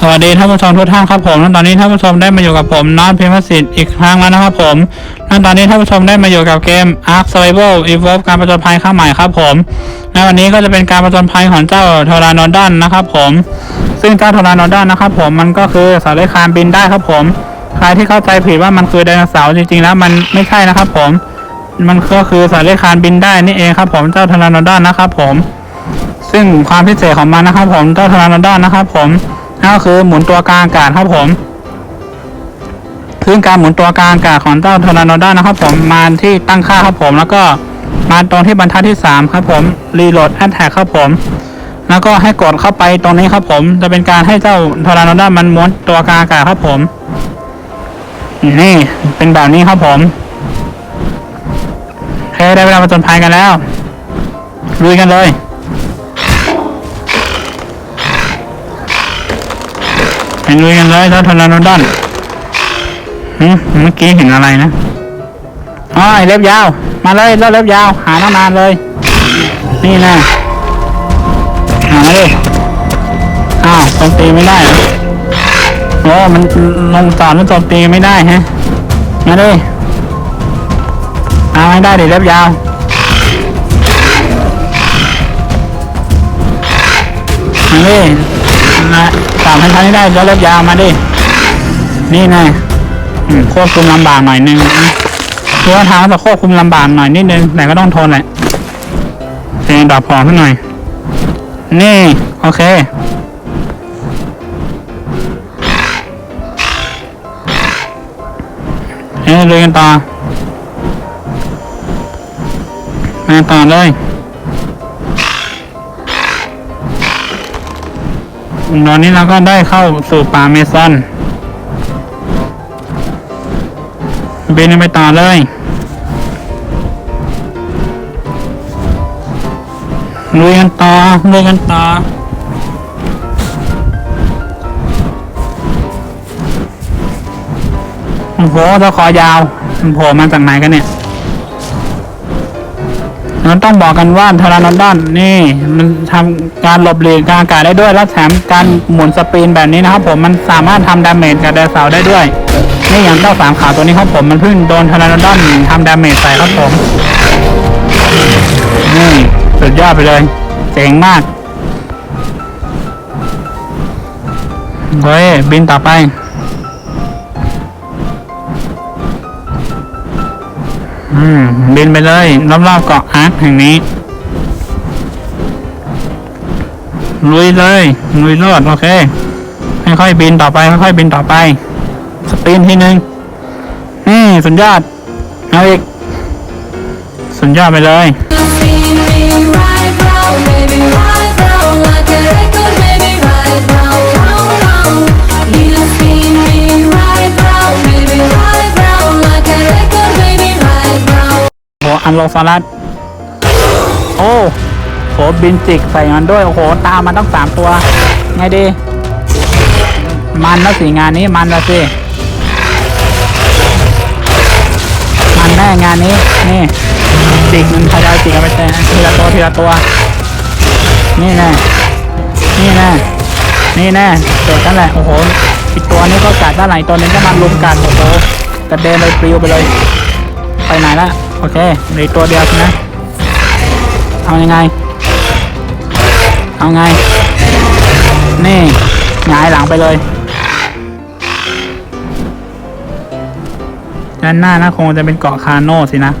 สวัสดีท่านผู้ชมทุกท่านครับผมและตอนนี้ท่านผู้ชมได้มาอยู่กับผมน็อตพิมพ์สิทธิ์อีกครั้งแล้วนะครับผมและตอนนี้ท่านผู้ชมได้มาอยู่กับเกม Ark Survival Evolve การประจนภัยข้างใหม่ครับผมและวันนี้ก็จะเป็นการประจนภัยของเจ้าทอรานอดันนะครับผม ซึ่งเจ้าทอรานอดันนะครับผมมันก็คือสัตว์เลคานบินได้ครับผม ใครที่เข้าใจผิดว่ามันคือไดโนเสาร์จริงๆแล้วมันไม่ใช่นะครับผม มันก็คือสัตว์เลคานบินได้นี่เองครับผมเจ้าทอรานอดันนะครับผม ซึ่งความพิเศษของมันนะครับผมเจ้าทร์นาโดอนนะครับผมนั่น ก็คือหมุนตัวกลางอากาศครับผมซึ่งการหมุนตัวกลางอากาศของเจ้าทอร์นาโดอนนะครับผมมาที่ตั้งค่าครับผมแล้วก็มาตรงที่บรรทัดที่ 3 ครับผมรีโหลดแอตแทกครับผม แล้วก็ให้กดเข้าไปตรงนี้ครับผม จะเป็นการให้เจ้าทอร์นาโดอนมันม้วนตัวกลางอากาศครับผม นี่เป็นแบบนี้ครับผมโอเคได้เวลามาจนภัยกันแล้วลุยกันเลย ไปลุยกันเลยเจ้าทอร์นาโดอนเมื่อกี้เห็นอะไรนะอ๋อเล็บยาว มาเลยเจ้าเล็บยาว หาตั้งนานเลย นี่นะหามาดิอ้าวโจมตีไม่ได้โอ้มันลงจอดแล้วโจมตีไม่ได้ฮะมาดิเอาไม่ได้ดิเล็บยาวมาดิ นะสามพันทันได้เจ้าเล็บยาวมาดิ นี่ไงควบคุมลำบากหน่อยนึงคือว่าทางจะควบคุมลำบากหน่อยนิดนึง แต่ก็ต้องทนแหละเพลงดับพอขึ้นหน่อย นี่ โอเคเฮ้ยเลยกันต่อมาต่อเลย ตอนนี้เราก็ได้เข้าสู่ป่าเมซอนบินไปต่อเลยลุยกันต่อลุยกันต่อโอ้โหตะคอยาวโผล่มาจากไหนกันเนี่ย มันต้องบอกกันว่าทารานอดอนนี่ มันทำการหลบหลีกการอากาศได้ด้วย และแถมการหมุนสปรินแบบนี้นะครับ ผมมันสามารถทำดาเมจกับไดโนเสาร์ได้ด้วยนี่อย่างเจ้าสามขาตัวนี้ครับผมมันเพิ่งโดนทารานอดอนทำดาเมจใส่ครับผมนี่สุดยอดไปเลยเจ๋งมากเฮ้ยบินต่อไป อืมบินไปเลยรอบๆเกาะอาร์คแห่งนี้ลุยเลยลุยโลดโอเคค่อยๆบินต่อไปค่อยๆบินต่อไป สปรินทีหนึ่งนี่สุดยอดเอาอีกสุดยอดไปเลย อันโลฟารัสโอ้โหบินจิกใส่มันด้วย โอ้โห ตามมันต้องสามตัว ไงดี มันแล้วสิงานนี้มันแล้วสิ มันแน่งานนี้ นี่จิกมันพยายามจิกกันไปทีละตัวทีละตัว นี่แน่นี่แน่นี่แน่เจอกันแหละโอ้โหอีกตัวนี้ก็กัดด้านไหนตัวนึงก็มันลุมกัดโอ้โหกระเด็นเลยปลิวไปเลย ไปไหนละ โอเคเหลือตัวเดียวใช่ไหมเอายังไง เอาไง นี่หงายหลังไปเลย ด้านหน้านะคงจะเป็นเกาะคาโน่สินะ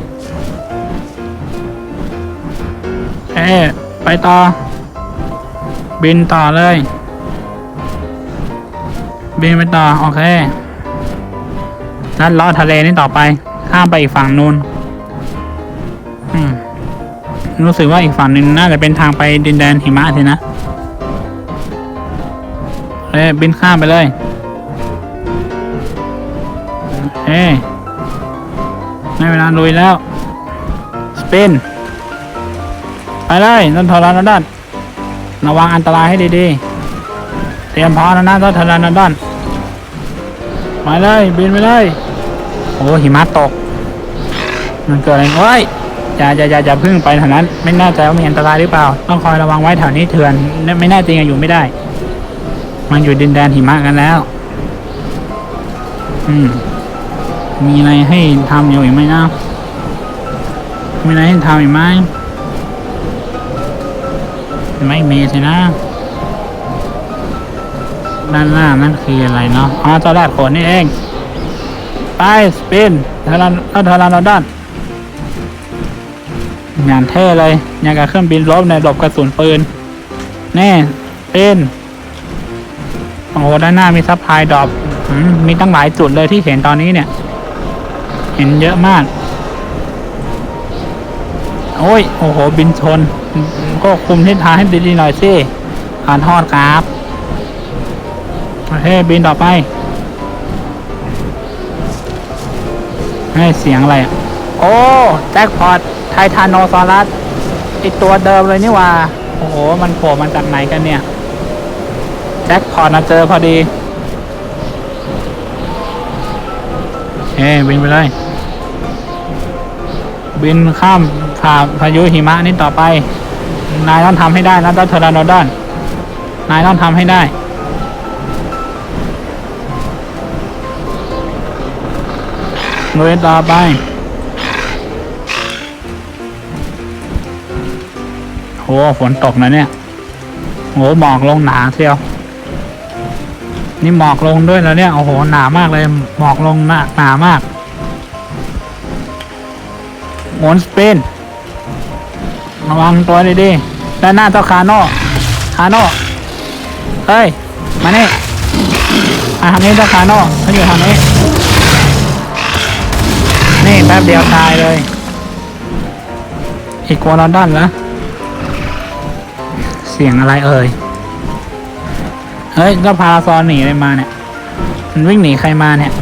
เอ๊ไปต่อ บินต่อเลย บินไปต่อ โอเคลัดเลาะทะเลนี่ต่อไป ข้ามไปอีกฝั่งนู้น อืมรู้สึกว่าอีกฝั่งหนึ่งน่าจะเป็นทางไปดินแดนหิมะสินะ เอ้ยบินข้ามไปเลย เอ้ยไม่เวลาลุยแล้ว สปิน ไปเลยต้นทรานาดอนระวังอันตรายให้ดีๆ เตรียมพร้อมแล้วนะต้นทรานาดอนไปเลย บินไปเลย โอ้หิมะตก มันเกิดอะไรโอ้ย อย่าอย่าอย่าอย่าพึ่งไปแถวนั้น ไม่แน่ใจว่ามีอันตรายหรือเปล่า ต้องคอยระวังไว้แถวนี้เถื่อน ไม่แน่จริงอะอยู่ไม่ได้ มันอยู่ดินแดนหิมะกันแล้ว อืม มีอะไรให้ทำอยู่อีกไหมนะมีอะไรให้ทำอีกไหมไม่มีสินะ ด้านหน้านั่นคืออะไรเนาะอ๋อตัวแรกขนนี่เอง ไป สปินเทอรันเทอรันด้าน งานเท่เลยอย่างกับเครื่องบินรบในหลบกระสุนปืน แน่เป็นโอ้โหด้านหน้ามีซัพพลายดรอปมีตั้งหลายจุดเลยที่เห็นตอนนี้เนี่ย เห็นเยอะมาก โอ้ย โอ้โห บินชน ก็คุมทิศทางให้ดีๆหน่อยสิผ่านทอดครับโอเคบินต่อไป ให้เสียงอะไรอะโอ้ แจ็คพอต ททานโนซอรัสไอตัวเดิมเลยนี่ว่า โอ้โห มันโผล่มาจากไหนกันเนี่ย แจ็คพอตมาเจอพอดีเฮ้บินไปเลย บินข้ามผ่าพายุหิมะนี้ต่อไป นายต้องทำให้ได้นะดอทเทอร์โนดอน นายต้องทำให้ได้เลยต่อไป โหฝนตกนะเนี่ยโหหมอกลงหนาเชียว นี่หมอกลงด้วยแล้วเนี่ยโอ้โหหนามากเลยหมอกลงหนาหนามากหมุนสปินระวังตัวดีๆด้านหน้าเจ้าคาโน่คาโน่เฮ้ย มานี่มาทางนี้เจ้าคาโน่เขาอยู่ทางนี้ นี่แป๊บเดียวตายเลย อีกวอลดอนแล้ว สียงอะไรเอ่ย เฮ้ยก็พาราซอนหนีอะไรมาเนี่ย มันวิ่งหนีใครมาเนี่ย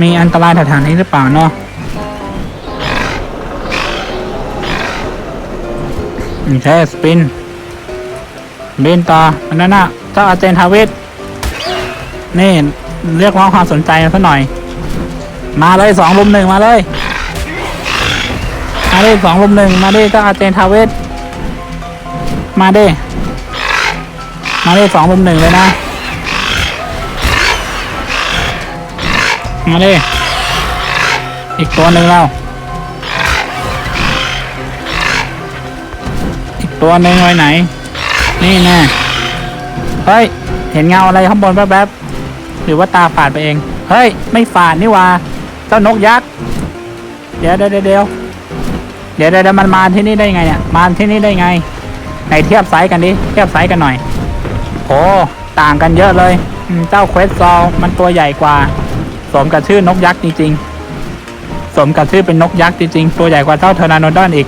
มีอันตรายแถวๆนี้หรือเปล่าเนาะใช่สปินบินต่ออันนั้นน่ะเจ้าอาเจนทาวิทนี่เรียกร้องความสนใจซะหน่อย มาเลยสองลุมหนึ่งมาเลย มาดิสองลุมหนึ่งมาดิเจ้าอาเจนทาวิท มาดิมาดิสองลุมหนึ่งเลยนะ มาดิอีกตัวหนึ่งแล้วอีกตัวหนึ่งไว้ไหน นี่แน่เฮ้ย เห็นเงาอะไรข้างบนแป๊บๆหรือว่าตาฝาดไปเอง เฮ้ย ไม่ฝาดนี่ว่าเจ้านกยักษ์ เดี๋ยวเดี๋ยวเดี๋ยวเดี๋ยวเดี๋ยวมันมาที่นี่ได้ไงเนี่ย มาที่นี่ได้ไง ไหนเทียบไซส์กันดิ เทียบไซส์กันหน่อยโอ้ต่างกันเยอะเลยเจ้าเควสซอลมันตัวใหญ่กว่า สมกับชื่อนกยักษ์จริงๆ สมกับชื่อเป็นนกยักษ์จริงๆ ตัวใหญ่กว่าเจ้าเทอร์นาโนดอนอีก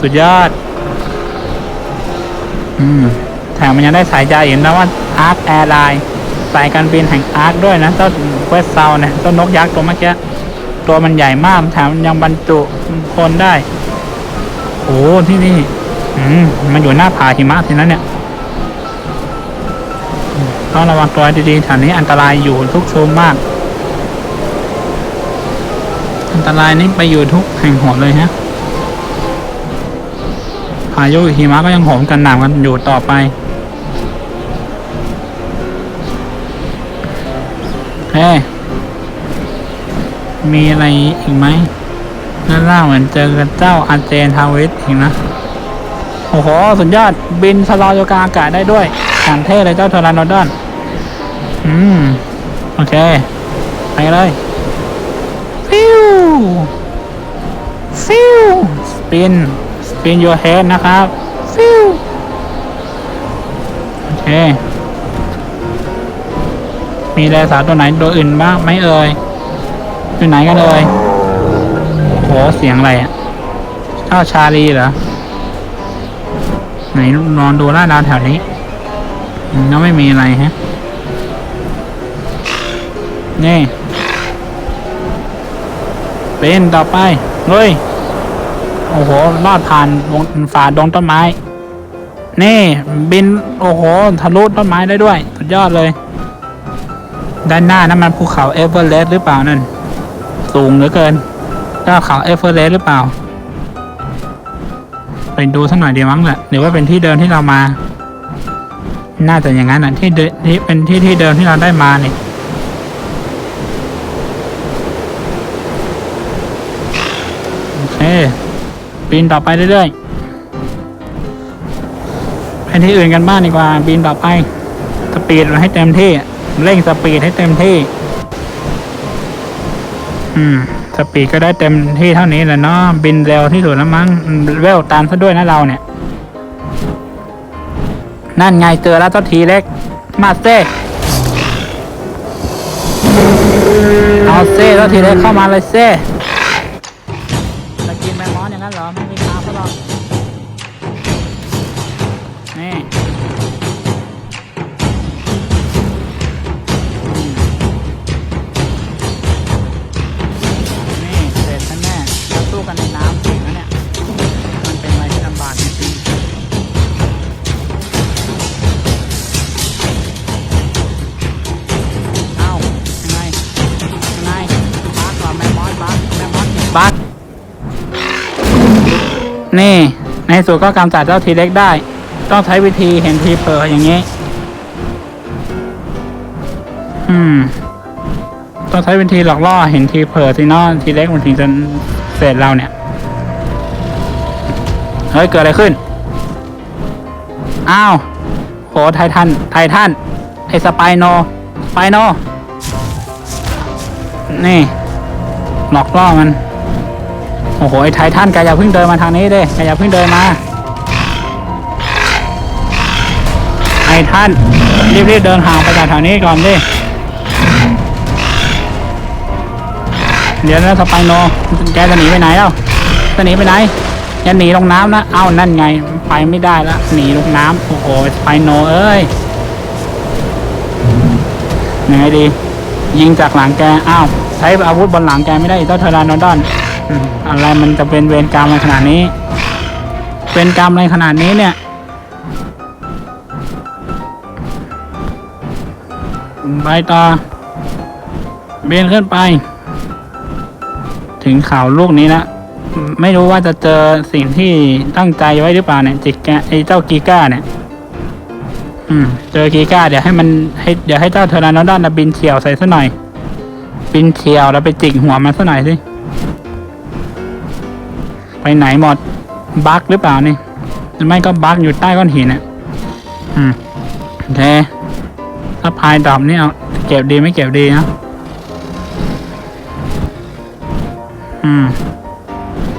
สุดยอด อืมแถมมันยังได้สายใจเห็นนะว่าอาร์คแอร์ไลน์สายการบินแห่งอาร์คด้วยนะเจ้าเควสซาวเนี่ยเจ้านกยักษ์ตัวเมื่อกี้ตัวมันใหญ่มากแถมมันยังบรรจุคนได้โอ้ที่นี่ อืมมันอยู่หน้าผาหิมะสินะเนี่ยต้องระวังตัวดีๆแถวนี้อันตรายอยู่ทุกโซนมาก อันตรายนี่ไปอยู่ทุกแห่งหนเลยฮะพายุหิมะก็ยังโหมกันหนาวกันอยู่ต่อไปเฮ้มีอะไรอีกไหมด้านล่างเหมือนเจอกับเจ้าอาเจนทาวิสอีกนะ อ้โห สุดยอด บินสลอยอยู่กลางอากาศได้ด้วยอ่างเท่เลยเจ้าทรานอดอน อืม โอเค ไปเลยฟิวฟิวสปิน สปิน your head นะครับฟิวโอเค มีแรสาตัวไหนตัวอื่นบ้างไหมเอ่ยอยู่ไหนกันเอ่ยโห เสียงอะไรอะเจ้าชาลีเหรอ ไหนนอนดูลาดดาวแถวนี้อืมก็ไม่มีอะไรฮะ นี่ เป็นต่อไปเฮ้ย โอ้โหลอดผ่านวงฝ่าดงต้นไม้ นี่ บิน โอ้โห ทะลุต้นไม้ได้ด้วย สุดยอดเลย ด้านหน้านั่นมันภูเขาเอเวอเรสต์หรือเปล่านั่น สูงเหลือเกินยอดเขาเอเวอเรสต์หรือเปล่า ไปดูสักหน่อยเดียวมั้งแหละหรือว่าเป็นที่เดิมที่เรามา น่าจะอย่างนั้นอะที่เดิที่เป็นที่ที่เดิมที่เราได้มาเนี่ยโอเคปีนต่อไปเรื่อยๆไปที่อื่นกันบ้างดีกว่าบินต่อไปสปีดให้เต็มที่เร่งสปีดให้เต็มที่ อืม สปีดก็ได้เต็มที่เท่านี้แหละเนาะบินเร็วที่สุดแล้วมั้งเวลตามซะด้วยนะเราเนี่ย นั่นไงเจอแล้วตัวทีเล็ก มาเซ่เอาเซ่ตัวทีเล็กเข้ามาเลยเซ่ นี่ ในสุดก็กำจัดเจ้าทีเล็กได้ ต้องใช้วิธีเห็นทีเผลออย่างนี้ อืม ต้องใช้เป็นทีหลอกล่อเห็นทีเผลอทีเนอะทีเล็กมันถึงจะเสร็จเราเนี่ย เฮ้ย เกิดอะไรขึ้น อ้าวโหไททัน ไททัน ไอสไปโนสไปโน นี่ หลอกล่อมัน โอ้โห ไอไททันแกอย่าเพิ่งเดินมาทางนี้เด้แกอย่าเพิ่งเดินมาไททันรีบๆเดินห่างไปจากแถวนี้ก่อนดิ เดี๋ยวนะสไปโน แกจะหนีไปไหนแล้วจะหนีไปไหนจะหนีลงน้ำนะ เอ้า นั่นไง ไปไม่ได้แล้วหนีลงน้ำโอ้โห สไปโนเอ้ยยังไงดี ยิงจากหลังแก อ้าว ใช้อาวุธบนหลังแกไม่ได้เจ้าเทอรานอดอน อะไรมันจะเป็นเวรกรรมอะไรขนาดนี้เป็นกรรมอะไรขนาดนี้เนี่ยไปต่อ เบนขึ้นไป ถึงข่าวลูกนี้แล้วไม่รู้ว่าจะเจอสิ่งที่ตั้งใจไว้หรือเปล่าเนี่ยจิกแกไอ้เจ้ากีก้าเนี่ย อืม เจอกีก้าเดี๋ยวให้มันให้เดี๋ยวให้เจ้าเทอร์นานอดอนนะบินเฉียวใส่ซะหน่อย บินเฉียวแล้วไปจิกหัวมันซะหน่อยสิ ไปไหนหมดบั๊กหรือเปล่านี่หรือไม่ก็บั๊กอยู่ใต้ก้อนหินอะอืมโอเคถ้าพายดอบนี่เอาเก็บดีไม่เก็บดีนะอืม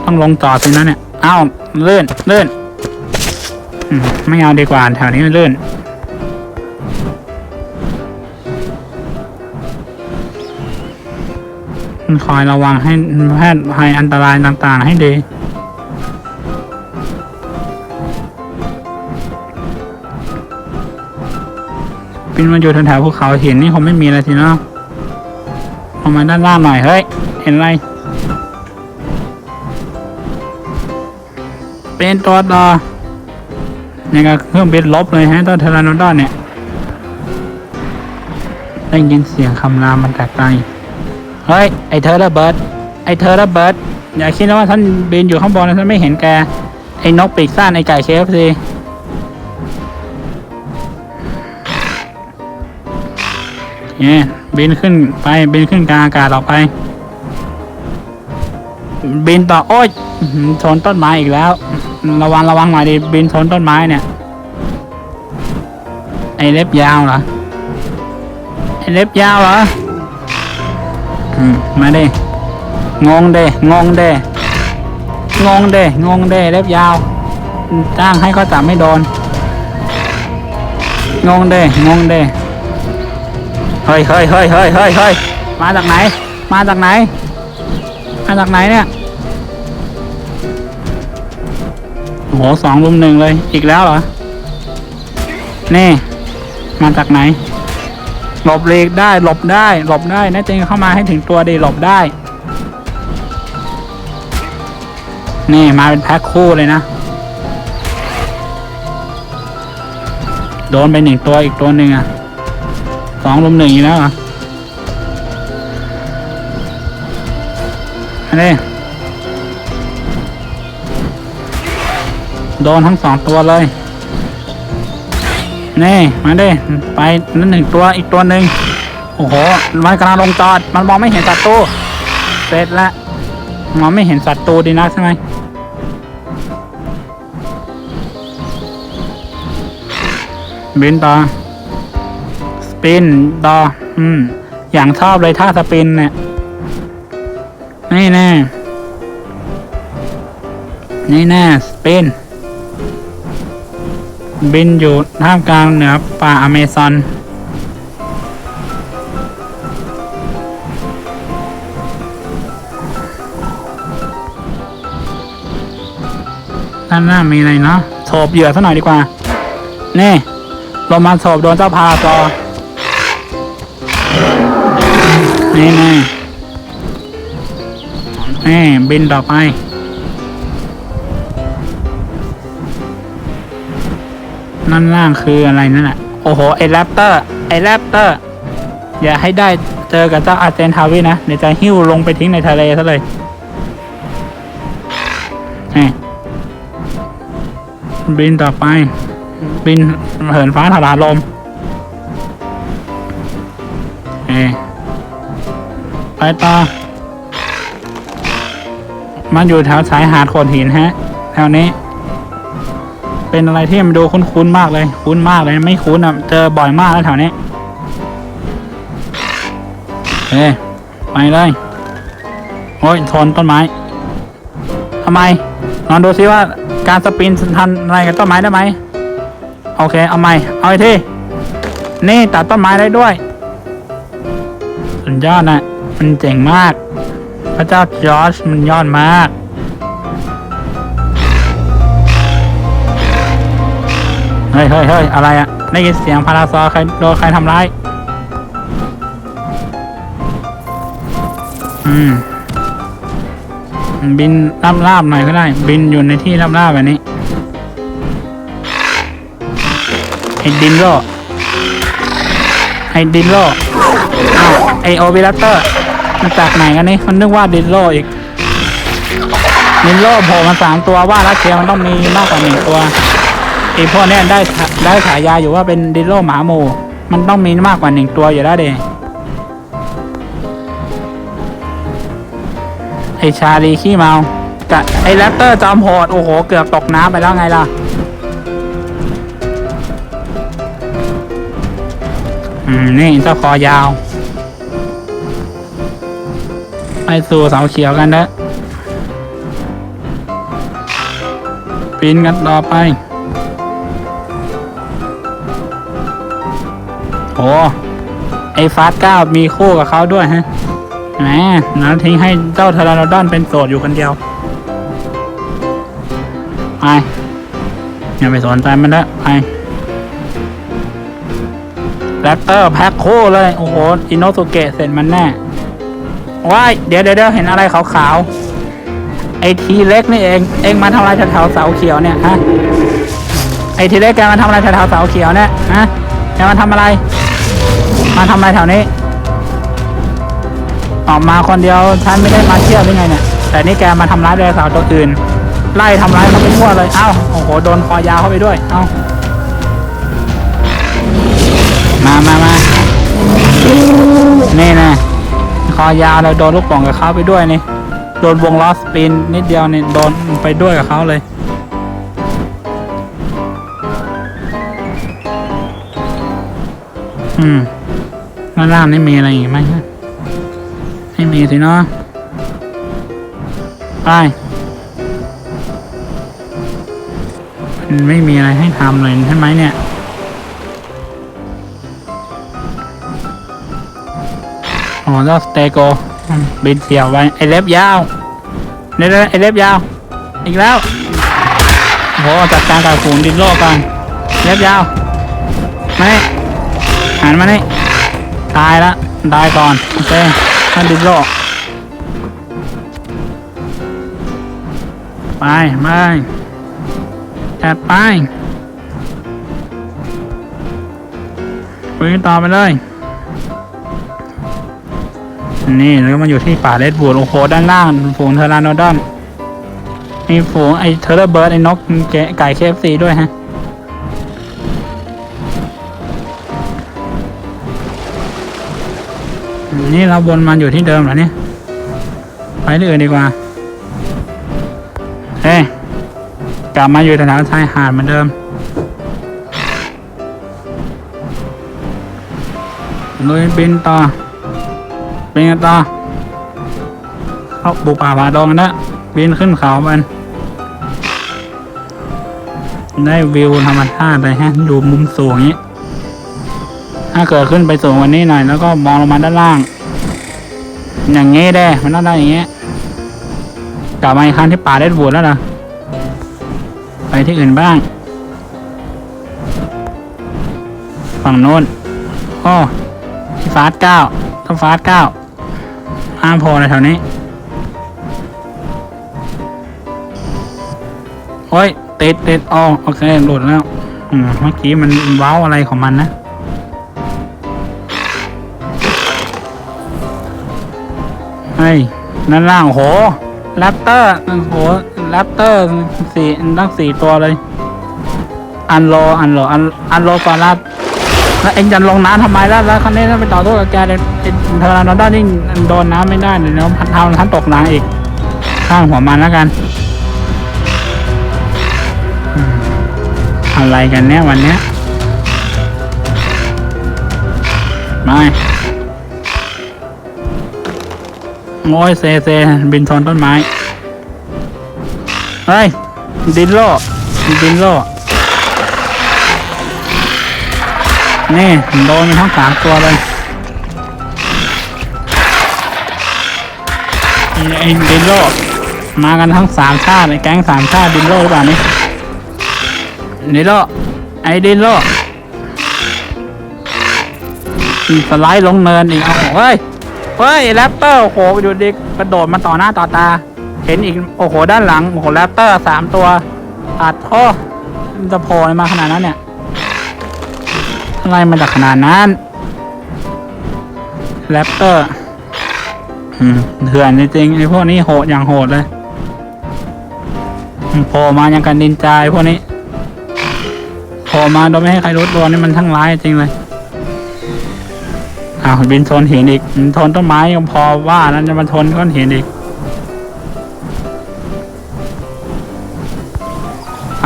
ต้องลงต่อสินะเนี่ยอ้าวเลื่อนเลื่อนอืมไม่เอาดีกว่าแถวนี้มันเลื่อนคอยระวังให้แพทย์ภัยอันตรายต่างๆ ให้ดี ปินมาอยู่แถวๆภูเขาหินนี่คงไม่มีอะไรสิเนาะลงมาด้านล่างหน่อยเฮ้ย เห็นอะไรเป็นตัวต่อยังกับเครื่องบินลบเลยฮะตัวเทร์โนดอนเนี่ย ได้ยินเสียงคำรามมันจากไกลเฮ้ย ไอเธอระเบิด ไอเธอระเบิด อย่าคิดนะว่าท่านบินอยู่ข้างบนนะท่านไม่เห็นแก ไอนกปีกสั้นไอไก่เคฟซี เนี่ยบินขึ้นไปบินขึ้นกลางอากาศออกไป บินต่อโอ๊ยชนต้นไม้อีกแล้ว ระวังระวังหน่อยดิบินชนต้นไม้เนี่ย ไอเล็บยาวเหรอไอเล็บยาวเหรอมาดิงงเดงงเดงงเดงงเดเล็บยาวจ้างให้ก็จับไม่โดนงงเดงงเด เฮ้ยเฮ้ยเฮ้ยเฮ้ยเฮ้ยเฮ้ยมาจากไหน มาจากไหน มาจากไหนเนี่ย โอ้โหสองรุมหนึ่งเลย อีกแล้วเหรอ นี่ มาจากไหน หลบหลีกได้ หลบได้ หลบได้นะจริงเข้ามาให้ถึงตัวดีหลบได้ นี่มาเป็นแพ็คคู่เลยนะ โดนไปหนึ่งตัวอีกตัวหนึ่งอะ องรุมหนึ่งอีกแล้วเหรอะอันนี้โดนทั้งสองตัวเลย นี่มาดิไปนั่นหนึ่งตัวอีกตัวหนึ่งโอ้โห มันกำลังลงจอด มันมองไม่เห็นศัตรูเสร็จละมองไม่เห็นศัตรูดีนักใช่ไหมบินต่อ ปินต่ออืม อย่างชอบเลยท่าสปินเนี่ย นี่แน่ นี่แน่ สปิน บินอยู่ท่ามกลางเหนือป่าอเมซอนด้านหน้ามีอะไรเนาะโฉบเหยื่อซะหน่อยดีกว่า นี่ลงมาโฉบโดนเจ้าพาราซอ นี่น่นี่บินต่อไป นั่นล่างคืออะไรนั่นแหละโอ้โห ไอ้แรปเตอร์ ไอ้แรปเตอร์ อย่าให้ได้เจอกับเจ้าอาร์เจนทาวินะ เดี๋ยวจะหิ้วลงไปทิ้งในทะเลซะเลยนี่บินต่อไป บินเหินฟ้าถลาลม เอ ไปต่อ มันอยู่แถวสายหาดโขดหินฮะ แถวนี้ เป็นอะไรที่มันดูคุ้นๆมากเลย คุ้นมากเลย ไม่คุ้นอะ เจอบ่อยมากแล้วแถวนี้เอ้ไปเลย โอ้ยชนต้นไม้ทำไม ลองดูซิว่าการสปินทันอะไรกับต้นไม้ได้ไหม โอเค เอาใหม่เอาไอีกทีนี่ตัดต้นไม้ได้ด้วย สุดยอดนะ มันเจ๋งมาก พระเจ้าจอร์จมันยอดมาก เฮ้ยเฮ้ยเฮ้ยอะไรอะได้ยินเสียงพาราซอใครโดนใครทำร้าย อืม บินราบๆหน่อยก็ได้ บินอยู่ในที่ราบๆแบบนี้ไอ้ดินโลไอ้ดินโลอ้าวไอโอวิลัตเตอร์ มันจากไหนกันนี่มันนึกว่าดินโลอีกดินโลโผล่มาสามตัวว่ารัสเซียมันต้องมีมากกว่าหนึ่งตัวไอพวกเนี้ยได้ได้ฉายาอยู่ว่าเป็นดินโลหมาหมูมันต้องมีมากกว่าหนึ่งตัวอยู่แล้วเดไอชาลีขี้เมากับไอแรปเตอร์จอมโหดโอ้โห เกือบตกน้ำไปแล้วไงล่ะอืม นี่เจ้าคอยาว ไปสู่เสาเขียวกันนะปีนกันต่อไป โอ้ไอฟาสก้ามีคู่กับเขาด้วยฮะแหมนั้นทิ้งให้เจ้าทารานดอนเป็นโสดอยู่คนเดียว ไป อย่าไปสนใจมันละไปแรปเตอร์แพ็คคู่เลย โอ้โห อินโนสุเกะเสร็จมันแน่ ว้ายเดี๋ยวเดี๋ยวเห็นอะไรขาวๆไอทีเล็กนี่เองเองมาทำอะไรแถวเสาเขียวเนี่ยฮะไอทีเล็กแกมาทำอะไรแถวเสาเขียวเนี่ยฮะแกมาทำอะไร มาทำอะไรแถวนี้ออกมาคนเดียวฉันไม่ได้มาเที่ยวหรือไงเนี่ยแต่นี่แกมาทำร้ายไดโนเสาร์ตัวอื่น ไล่ทำร้ายเขาไปทั่วเลยเอ้าโอ้โหโดนคอยาวเข้าไปด้วยเอ้ามามามานี่นะ คอยาวเลยโดนลูกป่องกับเขาไปด้วยนี่โดนวงล้อสปินนิดเดียวนี่โดนไปด้วยกับเขาเลยอืมด้านล่างนี่มีอะไรอีกไหมฮะไม่มีสิเนาะไปมันไม่มีอะไรให้ทำเลยใช่ไหมเนี่ย อ๋อแล้วสเตโกบินเสี่ยวไว้ไอเล็บยาวเนี่ยไอเล็บยาว อีกแล้วโหจัดการกับฝูงดินโลกกันเล็บยาวมานี่หันมานี่ตายละตายก่อนโอเคท่านดินโลกไปไปจัดไปไปต่อไปเลย นี่แล้วมาอยู่ที่ป่าเลดบูดโอ้โหด้านล่างฝูงเทอร์นาโนดอน มีฝูงไอเทอร์เรเบิร์ดไอนกไก่เคฟซีด้วยฮะนี่เราบนมาอยู่ที่เดิมเหรอเนี่ย ไปที่อื่นดีกว่า เอ้กลับมาอยู่แถวชายหาดเหมือนเดิม ลุยบินต่อ บินกันต่อเข้าบุกป่าป่าดงนนะบินขึ้นเขามัน ได้วิวธรรมชาติเลยฮะดูมุมสูงนี้ ถ้าเกิดขึ้นไปสูงกวันนี้หน่อย แล้วก็มองลงมาด้านล่าง อย่างงี้ได้ มันต้องได้อย่างเงี้ยกลับมาอีกครั้งที่ป่าได้บูดแล้วนะไปที่อื่นบ้าง ฝั่งโน้นโอ้ที่ฟาสเก้าต้องฟาสเก้า ห้ามพในแถวนี้ โอ้ยติดติดอ๋อโอเคหลุดแล้วอืมเมื่อกี้มันว้าวอะไรของมันนะเฮ้ยนั่นล่างโหแรปเตอร์โหแรปเตอร์สี่ตั้งสี่ตัวเลย อันโลอันโลอันอันโลก่อนรับ แล้วเอ็งจะลงน้ำทำไมแล้วแล้วคันนี้ถ้าไปต่อสู้กับแกเดี๋ยวเอ็งทอร์นอนด้านี่โดนน้ำไม่ได้เดี๋ยวพันเท้าท่านตกน้ำอีก ข้างหัวมันแล้วกันอืมอะไรกันเนี่ยวันเนี้ยไม่โอ้ยเซเซบินชนต้นไม้ เฮ้ย ดินโลดินโล นี่โดนมันทั้งสามตัวเลยไอ้ดินโลมากันทั้งสามชาติไอ้แก๊งสามชาติดินโลหรือเปล่านี่ดินโลไอ้ดินโลสไลด์ลงเนินอีกเอาเฮ้ยเฮ้ยแรปเตอร์โอ้โหอยู่ดิกระโดดมาต่อหน้าต่อตา เห็นอีกโอ้โหด้านหลังโอ้โหแรปเตอร์สามตัวอัดโอ้จะโผล่มาขนาดนั้นเนี่ย อะไรมาจากขนาดนั้นแรปเตอร์เถื่อนจริงๆไอ้พวกนี้โหดอย่างโหดเลยอืมโผล่มาอย่างกันดินจายพวกนี้โผล่มาโดยไม่ให้ใครรู้ตัวนี่มันทั้งร้ายจริงเลยอ้าวบินชนหินอีกบินชนต้นไม้ยังพอว่านั้นจะมาชนก้อนหินอีกไป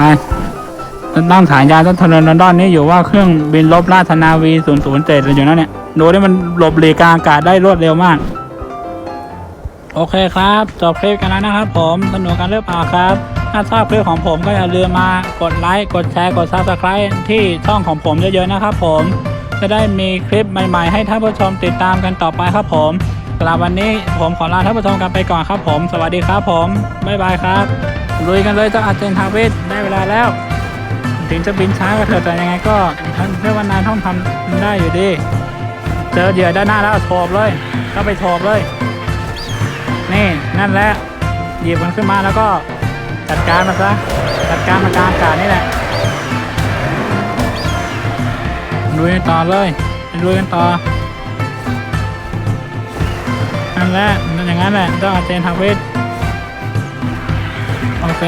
ตั้งฉายาต้นทนนดอนนี้อยู่ว่าเครื่องบินลบราชนาวี 007อยู่นั่นเนี่ย โดูได้มันหลบหลีกกลางอากาศได้รวดเร็วมาก โอเคครับ จบคลิปกันแล้วนะครับ ผมสนุกกันหรือเปล่าครับ ถ้าชอบคลิปของผมก็อย่าลืมมากดไลค์ กดแชร์ กด subscribe ที่ช่องของผมเยอะๆนะครับผม จะได้มีคลิปใหม่ๆ ให้ท่านผู้ชมติดตามกันต่อไปครับผมสำหรับวันนี้ผมขอลาท่านผู้ชมกันไปก่อนครับผม สวัสดีครับผมบ๊ายบายครับลุยกันเลยเจ้าอาเจนทาวิทได้เวลาแล้ว ถึงจะบินช้าก็เถอะแต่ยังไงก็ท่านเพื่อวันนานต้องทำได้อยู่ดี เจอเหยื่อด้านหน้าแล้วโฉบเลยก็ไปโฉบเลย นี่นั่นแหละหยิบมันขึ้นมาแล้วก็จัดการมันซะจัดการมันกลางอากาศนี่แหละลุยกันต่อเลยลุยกันต่อนั่นแหละนั่นอย่างนั้นแหละต้องอาเจนทาวิทโอเค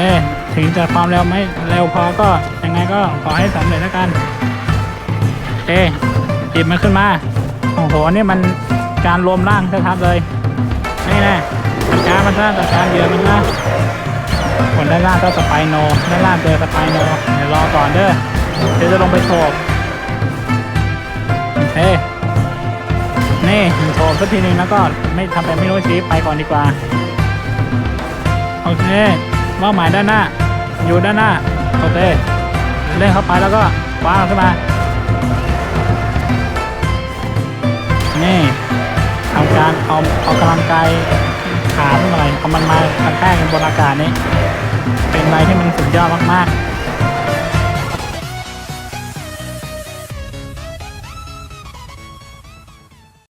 ถึงจะความเร็วไม่เร็วพอก็ยังไงก็ขอให้สำเร็จแล้วกันเอ๊หยิบมันขึ้นมาโอ้โหนี่มันการรวมร่างชัดๆเลยนี่แน่จัดการมันซะจัดการเยื่อมันนะคนด้านล่างก็สไปโนด้านล่างเจอสไปโนเดี๋ยวรอก่อนเด้อเดี๋ยวจะลงไปโฉบโอเคนี่โฉบสักทีหนึงแล้วก็ไม่ทำเป็นไม่รู้ชี้ไปก่อนดีกว่า โอเคเป้าหมายด้านหน้า อยู่ด้านหน้าโอเคเล่นเข้าไปแล้วก็คว้าขึ้นมา นี่ทำการเอาเอากำลังกายขาขึ้นมาเลยเอามันมากระแทกกันบนอากาศนี้ เป็นอะไรที่มันสุดยอดมากๆ